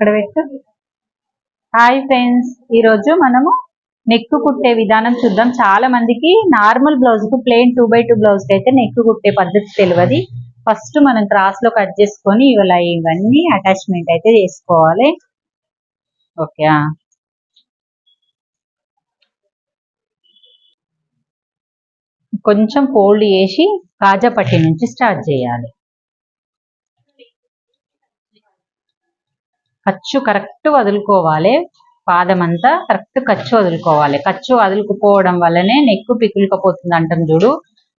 అక్కడ పెట్టు. Hi friends ఈరోజు మనము నెక్ కుట్టే విధానం చూద్దాం. చాలా మందికి నార్మల్ బ్లౌజ్కు ప్లెయిన్ టూ బై టూ బ్లౌజ్కి అయితే నెక్ కుట్టే పద్ధతి తెలియదు. ఫస్ట్ మనం క్రాస్లో కట్ చేసుకొని ఇవాళ ఇవన్నీ అటాచ్మెంట్ అయితే చేసుకోవాలి. ఓకే కొంచెం ఫోల్డ్ చేసి కాజా పట్టి నుంచి స్టార్ట్ చేయాలి. ఖర్చు కరెక్ట్ వదులుకోవాలి. పాదం అంతా కరెక్ట్ ఖర్చు వదులుకోవాలి. ఖర్చు వదులుకుపోవడం వల్లనే నెక్కు పికులుకపోతుంది అంటాం చూడు.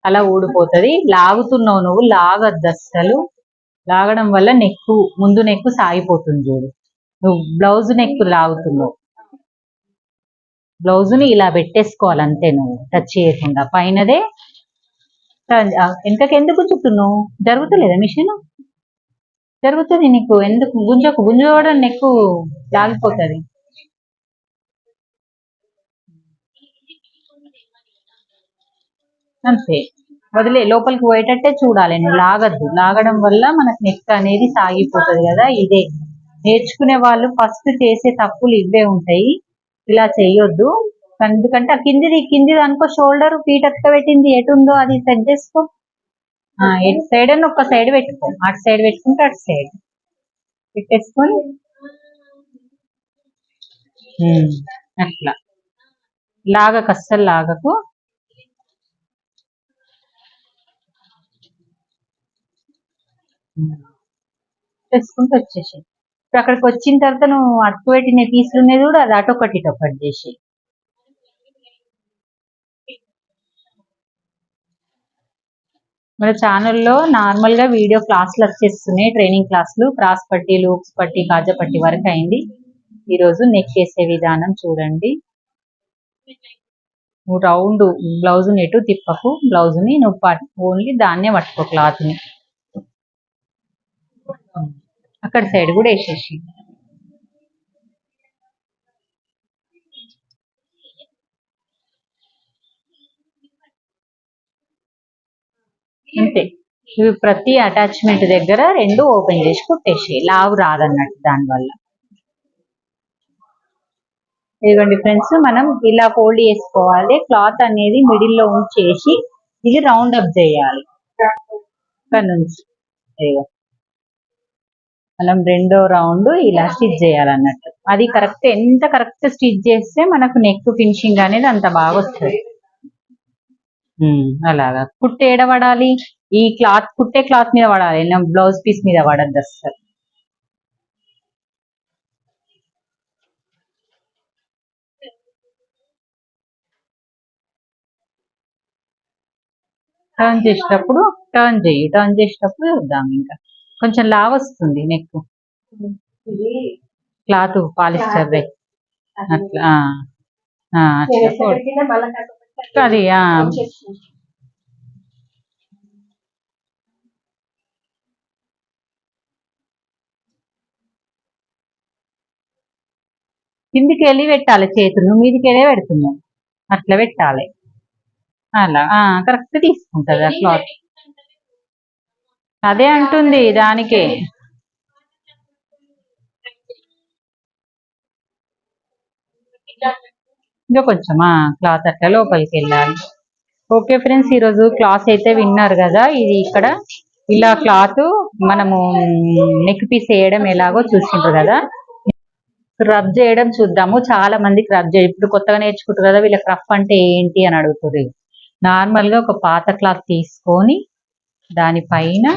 అలా ఊడిపోతుంది. లాగుతున్నావు నువ్వు లాగద్దు అస్సలు. లాగడం వల్ల నెక్కు ముందు నెక్కు సాగిపోతుంది చూడు. నువ్వు బ్లౌజ్ నెక్కు లాగుతున్నావు. బ్లౌజ్ని ఇలా పెట్టేసుకోవాలి అంతే నువ్వు. టచ్ చేయకుండా. పైనదే. వెనకకి ఎందుకు చుట్టున్నావు జరుగుతలేదా మిషన్? జరుగుతుంది నీకు ఎందుకు? గుంజకు గుంజవడం నెక్కు లాగిపోతుంది. అంతే. వదిలే లోపలికి పోయేటట్టే చూడాలి. నువ్వు లాగద్దు. లాగడం వల్ల మనకు నెక్ అనేది సాగిపోతుంది కదా ఇదే. నేర్చుకునే వాళ్ళు ఫస్ట్ చేసే తప్పులు ఇవే ఉంటాయి. ఇలా చేయొద్దు ఎందుకంటే ఆ కిందిది కిందిది అనుకో షోల్డర్ ఫీట్ అక్క పెట్టింది ఎటు ఉందో అది సెట్ చేసుకో. ఎటు సైడ్ అని ఒక సైడ్ పెట్టుకో. అటు సైడ్ పెట్టుకుంటే అటు సైడ్ పెట్టేసుకొని. అట్లా. లాగకు అస్సలు లాగకు. తెచ్చుకుంటూ వచ్చేసి ఇప్పుడు అక్కడికి వచ్చిన తర్వాత నువ్వు అటు పెట్టిన తీసుకునేది కూడా అది అటు ఒకటి ఇటు ఒకటి చేసి మన ఛానల్లో నార్మల్గా వీడియో క్లాసులు వచ్చేస్తున్నాయి ట్రైనింగ్ క్లాసులు క్రాస్ పట్టి లూప్స్ పట్టి కాజా పట్టి వరకు అయింది. ఈ రోజు నెక్ చేసే విధానం చూడండి. నువ్వు రౌండ్ బ్లౌజ్ ఎటు తిప్పకు బ్లౌజ్ని నువ్వు ఓన్లీ దాన్నే పట్టుకో క్లాత్ని. అక్కడ సైడ్ కూడా వేసేసి అంతే ఇవి ప్రతి అటాచ్మెంట్ దగ్గర రెండు ఓపెన్ చేసి కుట్టేసి లావు రాదన్నట్టు దానివల్ల. ఇదిగోండి ఫ్రెండ్స్ మనం ఇలా ఫోల్డ్ చేసుకోవాలి. క్లాత్ అనేది మిడిల్లో ఉంచేసి ఇది రౌండ్ అప్ చేయాలి. ఇక్కడ నుంచి. ఇదిగో. మనం రెండో రౌండ్ ఇలా స్టిచ్ చేయాలన్నట్టు. అది కరెక్ట్ ఎంత కరెక్ట్ స్టిచ్ చేస్తే మనకు నెక్ ఫినిషింగ్ అనేది అంత బాగా వస్తుంది. అలాగా. కుట్టు ఏడ పడాలి? ఈ క్లాత్ కుట్టే క్లాత్ మీద పడాలి బ్లౌజ్ పీస్ మీద పడద్దు అస్సలు. టర్న్ చేసేటప్పుడు టర్న్ చెయ్యి టర్న్ చేసేటప్పుడు చూద్దాం ఇంకా. కొంచెం లావ్ వస్తుంది నెక్ క్లాత్ పాలిస్టర్ అట్లా అట్లా ఫోల్డ్. అది కిందికి వెళ్ళి పెట్టాలి చేతులు. మీదికి వెళ్ళి పెడుతున్నాం అట్లా పెట్టాలి. అలా. ఆ కరెక్ట్ తీసుకుంటది ఆ క్లాత్ అదే అంటుంది దానికే. ఇంకా కొంచెం క్లాత్ అట్లా లోపలికి వెళ్ళాలి. ఓకే ఫ్రెండ్స్ ఈరోజు క్లాత్ అయితే విన్నారు కదా? ఇది ఇక్కడ ఇలా క్లాత్ మనము నెక్ పీస్ వేయడం ఎలాగో చూసుకుంటారు కదా? రబ్ చేయడం చూద్దాము. చాలా మందికి రబ్ చేయ ఇప్పుడు కొత్తగా నేర్చుకుంటారు కదా వీళ్ళకి రఫ్ అంటే ఏంటి అని అడుగుతుంది నార్మల్గా ఒక పాత క్లాత్ తీసుకొని దానిపైన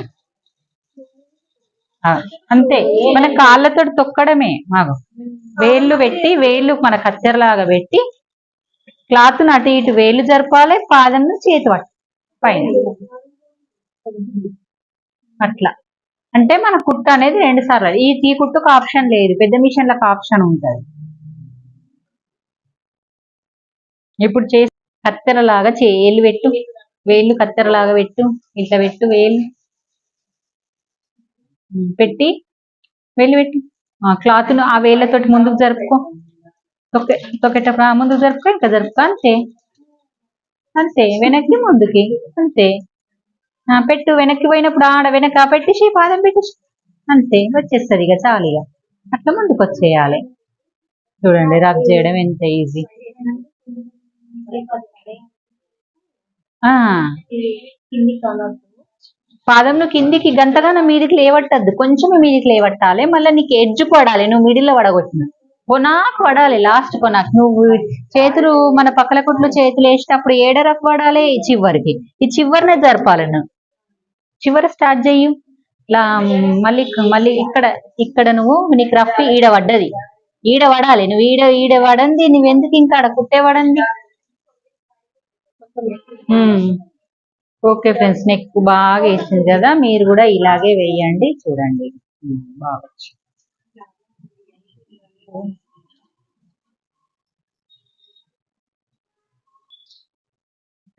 అంతే. మన కాళ్ళతో తొక్కడమే. మాకు వేళ్ళు పెట్టి వేళ్ళు మన కత్తెరలాగా పెట్టి క్లాత్ అటు ఇటు వేలు జరపాలి పాదం చేతి పట్టు పైన. అట్లా. అంటే మన కుట్ట అనేది రెండు సార్లు. ఈ తీ కుట్టుకు ఆప్షన్ లేదు. పెద్ద మిషన్లకు ఆప్షన్ ఉంటుంది. ఇప్పుడు చేసి కత్తెరలాగా చే వేలు పెట్టు. వేళ్ళు కత్తెరలాగా పెట్టు. ఇట్లా పెట్టు వేలు. పెట్టి. వేలు పెట్టు. క్లాత్ను ఆ వేళ్ళతోటి ముందుకు జరుపుకో. తొక్కేటప్పుడు ఆ ముందు జరుపుకో ఇంకా జరుపుకో అంతే. అంతే వెనక్కి ముందుకి అంతే. ఆ, పెట్టు వెనక్కి పోయినప్పుడు ఆడ వెనక పెట్టేసి పాదం పెట్టేసి అంతే వచ్చేస్తుంది ఇక చాలు ఇక. అట్లా ముందుకు వచ్చేయాలి. చూడండి రబ్ చేయడం ఎంత ఈజీ ఆ. పాదంను కిందికి గంతగానో మీదికి లేవట్టద్దు. కొంచెం మీదికి లేవట్టాలి. మళ్ళీ నీకు ఎడ్జ్ పడాలి. నువ్వు మిడిల్లో పడగొట్టిన కొనాకు పడాలి లాస్ట్ కొనాకు. నువ్వు చేతులు మన పక్కల కుట్లు చేతులు వేసేటప్పుడు ఏడరకు పడాలి ఈ చివరికి. ఈ చివరినే జరపాలి నువ్వు చివర స్టార్ట్ చెయ్యి. ఇలా మళ్ళీ మళ్ళీ ఇక్కడ ఇక్కడ నువ్వు నీకు రఫ్ ఈడ పడ్డది ఈడ పడాలి నువ్వు ఈడ ఈడ పడంది నువ్వెందుకు ఇంకా ఆడ కుట్టే పడంది ఓకే ఫ్రెండ్స్ నెక్ బాగా వేసింది కదా మీరు కూడా ఇలాగే వేయండి చూడండి. బాగా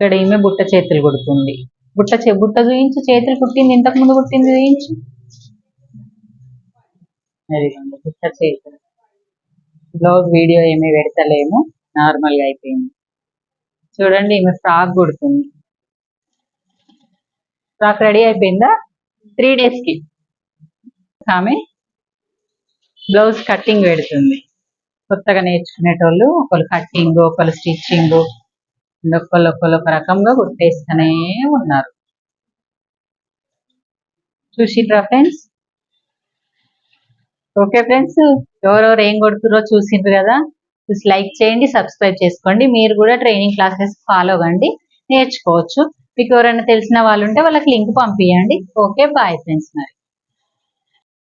ఇక్కడ ఈమె బుట్ట చేతులు కుడుతుంది. బుట్ట చే బుట్ట చూయించు చేతులు కుట్టింది ఇంతకు ముందు కుట్టింది చూయించు. బుట్ట చేతులు. బ్లౌజ్ వీడియో ఏమి పెడతలేము. నార్మల్గా అయిపోయింది. చూడండి ఈమె ఫ్రాక్ కుడుతుంది. ఫ్రాక్ రెడీ అయిపోయిందా? త్రీ డేస్కి. ఆమె బ్లౌజ్ కట్టింగ్ పెడుతుంది. కొత్తగా నేర్చుకునేటోళ్ళు ఒకళ్ళు కట్టింగ్ ఒకళ్ళు స్టిచ్చింగ్ ఒకళ్ళు ఒక రకంగా కుట్టేస్తూనే ఉన్నారు. చూసిండ్రా ఫ్రెండ్స్ ఓకే ఫ్రెండ్స్ ఎవరెవరు ఏం కొడుతురో చూసిండ్రు కదా? చూసి లైక్ చేయండి సబ్స్క్రైబ్ చేసుకోండి. మీరు కూడా ట్రైనింగ్ క్లాసెస్ ఫాలో అవ్వండి. నేర్చుకోవచ్చు. మీకు ఎవరైనా తెలిసిన వాళ్ళు ఉంటే వాళ్ళకి లింక్ పంపించండి ఓకే బాయ్ ఫ్రెండ్స్ మరి.